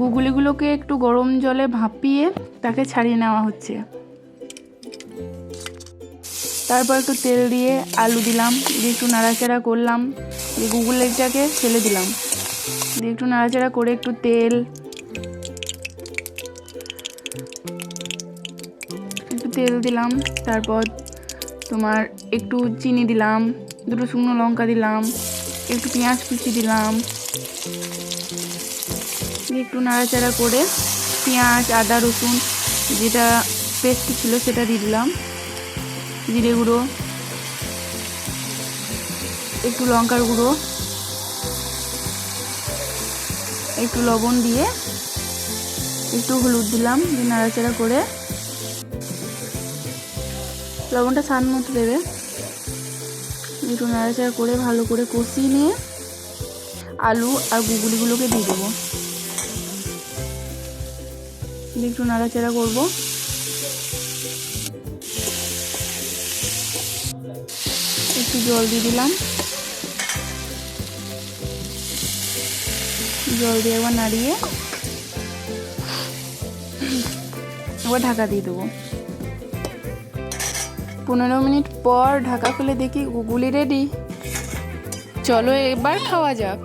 গুগলিগুলোকে একটু গরম জলে ভাপিয়ে তাকে ছাড়িয়ে নেওয়া হচ্ছে। তারপর একটু তেল দিয়ে আলু দিলাম, দিয়ে একটু নাড়াচাড়া করলাম, দিয়ে গুগলিটাকে ফেলে দিলাম। দিয়ে একটু নাড়াচাড়া করে একটু তেল একটু তেল দিলাম, তারপর তোমার একটু চিনি দিলাম, দুটো শুকনো লঙ্কা দিলাম, একটু পেঁয়াজ কুচি দিলাম। একটু নাড়াচাড়া করে। পেঁয়াজ, আদা, রসুন, যেটা পেস্ট ছিল সেটা দিয়ে দিলাম। জিরে গুঁড়ো, একটু লঙ্কার গুঁড়ো, একটু লবণ দিয়ে একটু হলুদ দিলাম, দিয়ে নাড়াচাড়া করে। লবণটা স্বাদ মতো দেবে। একটু নাড়াচাড়া করে ভালো করে কষিয়ে নিয়ে আলু আর গুগলিগুলোকে দিয়ে দেবো। একটু নাড়াচাড়া করব। একটু জল দিয়ে দিলাম। জল দিয়ে একবার নাড়িয়ে একবার ঢাকা দিয়ে দেবো। পনেরো মিনিট পর ঢাকা খুলে দেখি গুগলি রেডি। চলো এবার খাওয়া যাক।